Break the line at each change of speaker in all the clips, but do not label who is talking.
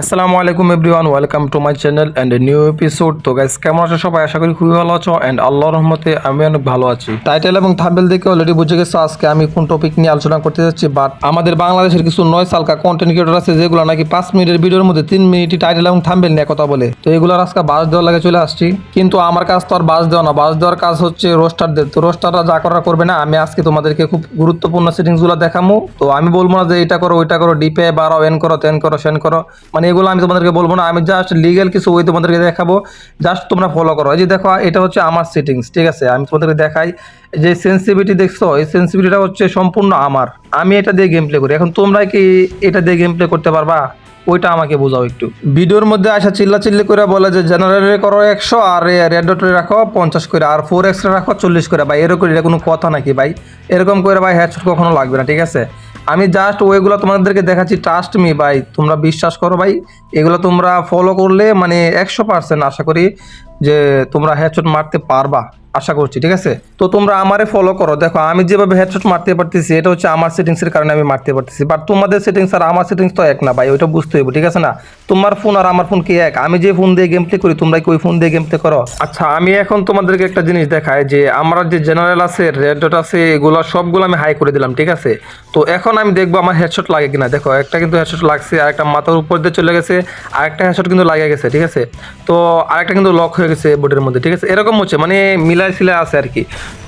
আসসালামু আলাইকুম everyone, welcome to my channel and new episode. তো গাইস কেমন আছো সবাই? আশা করি খুবই ভালো আছো অ্যান্ড আল্লাহর রহমতে আমি অনেক ভালো আছি। টাইটেল এবং থাম্বেল দেখে অলরেডি বুঝে গেছো আজকে আমি কোন টপিক নিয়ে আলোচনা করতে যাচ্ছি বাট আমাদের বাংলাদেশের কিছু নয় সালকা কন্টেন্ট ক্রিয়েটর আছে, যেগুলো নাকি পাঁচ মিনিটের ভিডিওর মধ্যে তিন মিনিটই টাইটেল এবং থাম্বেল নিয়ে কথা বলে। তো এগুলোর আজকে বাস দেওয়ার লাগে চলে আসছি। কিন্তু আমার কাজ তো আর বাস দেওয়া না, বাস দেওয়ার কাজ হচ্ছে রোস্টারদের তো রোস্টাররা যা করা করবে না, আমি আজকে তোমাদেরকে খুব গুরুত্বপূর্ণ সেটিংসগুলো দেখাবো তো আমি বলব না যে এটা করো, ওইটা করো ডিপে বাড়াও এন করো তেন করো সেন করো। মানে এগুলো আমি তোমাদেরকে বলব না। আমি জাস্ট লিগেল কিছু ওই তোমাদেরকে দেখাবো। জাস্ট তোমরা ফলো করো। এই যে দেখো, এটা হচ্ছে আমার সেটিংস ঠিক আছে? আমি তোমাদেরকে দেখাই। যে সেন্সিভিটি দেখছ, এই সেন্সিভিটিটা হচ্ছে সম্পূর্ণ আমার। আমি এটা দিয়ে গেম প্লে করি। এখন তোমরা কি এটা দিয়ে গেম প্লে করতে পারবা? ওইটা আমাকে বোঝাও একটু। ভিডিওর মধ্যে আসা চিল্লা চিল্লি করে বলে যে জেনারেলে করো একশো, আর রেড ডটে রাখো পঞ্চাশ করে, আর ফোর এক্সরে রাখো চল্লিশ করে। ভাই, এরকম এটা কোনো কথা নাকি ভাই? এরকম করে ভাই হেডশট কখনো লাগবে না, ঠিক আছে? আমি জাস্ট ওইগুলো তোমাদেরকে দেখাচ্ছি ট্রাস্ট মি ভাই, তোমরা বিশ্বাস করো ভাই, এগুলো তোমরা ফলো করলে মানে একশো পার্সেন্ট আশা করি যে তোমরা হেডশট মারতে পারবা, আশা করছি, ঠিক আছে? তো তোমরা আমারে ফলো করো। দেখো, আমি যেভাবে হেডশট মারতে পারতেছি, এটা হচ্ছে আমার সেটিংসের কারণে আমি মারতে পারতেছি। বাট তোমাদের সেটিংস আর আমার সেটিংস তো এক না ভাই, ওইটা বুঝতে হবে ঠিক আছে না? তোমার ফোন আর আমার ফোন কি এক? আমি যে ফোন দিয়ে গেম প্লে করি তোমরা কি ওই ফোন দিয়ে গেম প্লে করো? আচ্ছা আমি এখন তোমাদেরকে একটা জিনিস দেখাই, যে আমার যে জেনারেল আছে রেড ডট আছে, এগুলো সবগুলো আমি হাই করে দিলাম, ঠিক আছে? তো এখন আমি দেখব আমার হেডশট লাগে কিনা। দেখো, একটা কিন্তু হেডশট লাগছে আর একটা মাথার উপর দিয়ে চলে গেছে আর একটা হেডশট কিন্তু লাগে গেছে, ঠিক আছে? তো আরেকটা কিন্তু লক হয়ে গেছে বোর্ডের মধ্যে, ঠিক আছে? এরকম হচ্ছে মানে মিলাই সিলাই আছে আর কি।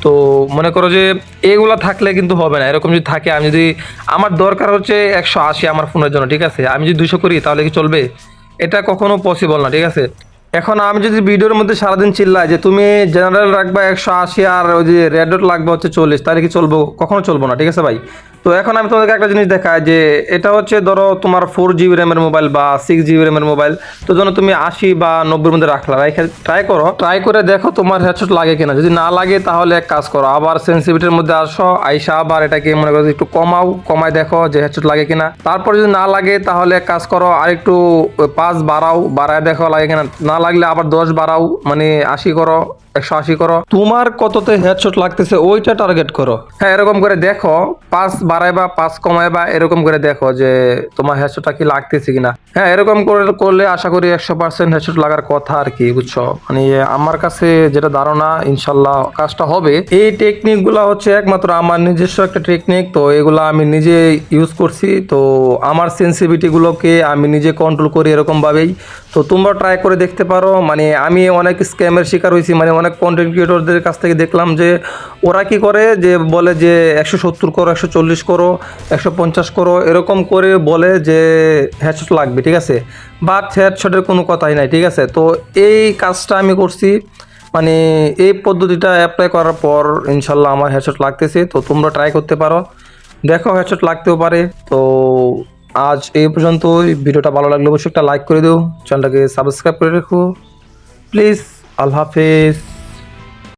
তো মনে করো যে এগুলো থাকলে কিন্তু হবে না। এরকম যদি থাকে, আমি যদি, আমার দরকার হচ্ছে একশো আশি আমার ফোনের জন্য, ঠিক আছে? আমি যদি দুশো করি, তাহলে কি চলবে? এটা কখনো পসিবল না, ঠিক আছে? এখন আমি যদি ভিডিওর মধ্যে সারাদিন চিল্লাই যে তুমি জেনারেল রাখবা একশো আশি আর ওই যে রেড লাগবে হচ্ছে চল্লিশ, তাহলে কি চলবো? কখনো চলবো না, ঠিক আছে ভাই? তো এখন আমি তোমাদেরকে একটা জিনিস দেখাই যে এটা হচ্ছে ধরো তোমার ফোর জিবি র্যামের মোবাইল বা সিক্স জিবি র্যামের মোবাইল তো যেন তুমি আশি বা নব্বইয়ের মধ্যে রাখলা রাইখে ট্রাই করো। ট্রাই করে দেখো তোমার হেডশট লাগে কিনা। যদি না লাগে তাহলে এক কাজ করো, আবার সেন্সিভিটির মধ্যে আসো, আইসা আবার এটাকে মনে করো একটু কমাও কমাই দেখো যে হেডশট লাগে কিনা। তারপর যদি না লাগে তাহলে এক কাজ করো আর একটু পাঁচ বাড়াও, বাড়ায় দেখো লাগে কিনা। না লাগলে আবার দশ বাড়াও মানে আশি করো, একশো আশি করো। তোমার কততে হেডশট লাগতেছে ওইটা টার্গেট করো। হ্যাঁ এরকম করে দেখো, পাঁচ বাড়াইবা পাঁচ কমাইবা, এরকম করে দেখো যে তোমার হেডশটটা কি লাগতেছে কিনা। হ্যাঁ এরকম করে করলে আশা করি একশো পার্সেন্ট হেডশট লাগার কথা আর কি, বুঝছ? মানে আমার কাছে যেটা ধারণা, ইনশাল্লাহ কাজটা হবে। এই টেকনিকগুলা হচ্ছে একমাত্র আমার নিজস্ব একটা টেকনিক তো এগুলা আমি নিজে ইউজ করছি। তো আমার সেন্সিভিটি গুলোকে আমি নিজে কন্ট্রোল করি এরকম ভাবেই তো তোমরা ট্রাই করে দেখতে পারো। মানে আমি অনেক স্ক্যামের শিকার হয়েছি মানে অনেক কন্টেন্ট ক্রিয়েটরদের কাছ থেকে দেখলাম যে ওরা কি করে, যে বলে যে একশো সত্তর করো, একশো চল্লিশ করো, একশো পঞ্চাশ করো, এরকম করে বলে যে হেডশট লাগবে, ঠিক আছে? বাট হেডশটের কোনো কথাই নাই, ঠিক আছে? তো এই কাজটা আমি করছি মানে এই পদ্ধতিটা অ্যাপ্লাই করার পর ইনশাল্লাহ আমার হেডশট লাগতেছে, তো তোমরা ট্রাই করতে পারো। দেখো হেডশট লাগতেও পারে, তো আজ এই পর্যন্তই। ভিডিওটা ভালো লাগলে অবশ্যই একটা লাইক করে দিও, চ্যানেলটাকে সাবস্ক্রাইব করে রেখো। প্লিজ আল্লাহ হাফেজ।